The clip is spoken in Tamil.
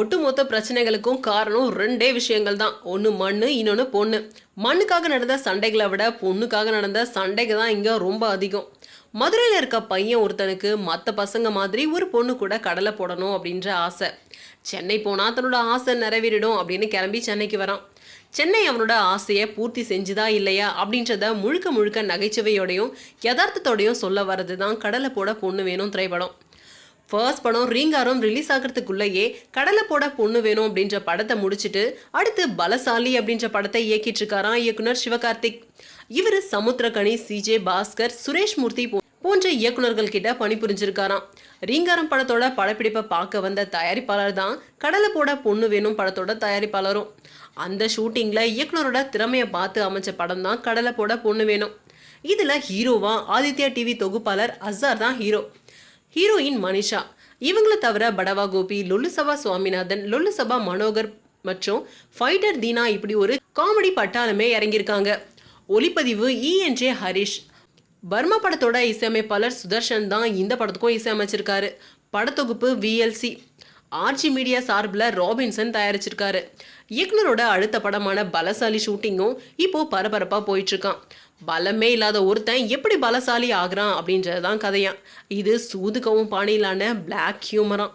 ஒட்டுமொத்த பிரச்சனைகளுக்கும் காரணம் ரெண்டே விஷயங்கள் தான் ஒன்று மண் இன்னொன்று பொண்ணு. மண்ணுக்காக நடந்த சண்டைகளை விட பொண்ணுக்காக நடந்த சண்டைக்கு தான் இங்கே ரொம்ப அதிகம். மதுரையில் இருக்க பையன் ஒருத்தனுக்கு மற்ற பசங்க மாதிரி ஒரு பொண்ணு கூட கடலை போடணும் அப்படின்ற ஆசை. சென்னை போனால் தன்னோட ஆசை நிறைவேறிடும் அப்படின்னு கிளம்பி சென்னைக்கு வரான். சென்னை அவனோட ஆசையை பூர்த்தி செஞ்சுதா இல்லையா அப்படின்றத முழுக்க முழுக்க நகைச்சுவையோடையும் யதார்த்தத்தோடையும் சொல்ல வர்றது தான் கடலை போட பொண்ணு வேணும் திரைப்படம். ஃபர்ஸ்ட் படம் ரீங்காரம் ரிலீஸ் ஆகிறதுக்குள்ளேயே கடலை போட பொண்ணு வேணும் அப்படின்ற படத்தை முடிச்சிட்டு அடுத்து பலசாலி அப்படின்ற படத்தை இயக்கிட்டு இருக்காராம் இயக்குனர் சிவகார்த்திக். இவர் சமுத்திரகனி சிஜே பாஸ்கர் சுரேஷ் மூர்த்தி போ- போன்ற இயக்குனர்கள் கிட்ட பணிபுரிஞ்சிருக்காராம். ரீங்காரம் படத்தோட படப்பிடிப்பை பார்க்க வந்த தயாரிப்பாளர் தான் கடலை போட பொண்ணு வேணும் படத்தோட தயாரிப்பாளரும். அந்த ஷூட்டிங்கில் இயக்குனரோட திறமையை பார்த்து அமைச்ச படம் தான் கடலை போட பொண்ணு வேணும். இதில் ஹீரோவா ஆதித்யா டிவி தொகுப்பாளர் அசார் தான் ஹீரோ ஹீரோயின் மனிஷா. இவங்கள தவிர படவா கோபி லொல்லுசபா சுவாமிநாதன் லொல்லுசபா மனோகர் மற்றும் ஃபைட்டர் தீனா இப்படி ஒரு காமெடி பட்டாளமே இறங்கியிருக்காங்க. ஒளிப்பதிவு இஎன்ஜே ஹரிஷ். பர்மா படத்தோட இசையமைப்பாளர் சுதர்ஷன் தான் இந்த படத்துக்கும் இசையமைச்சிருக்காரு. படத்தொகுப்பு விஎல்சி ஆர்ஜி மீடியா சார்பில் ராபின்சன் தயாரிச்சிருக்காரு. இயக்குனரோட அடுத்த படமான பலசாலி ஷூட்டிங்கும் இப்போ பரபரப்பாக போயிட்டுருக்கான் பலமே இல்லாத ஒருத்தன் எப்படி பலசாலி ஆகிறான் அப்படின்றது தான் கதையான் இது சூதுக்கவும் பாணியிலான பிளாக் ஹியூமரான்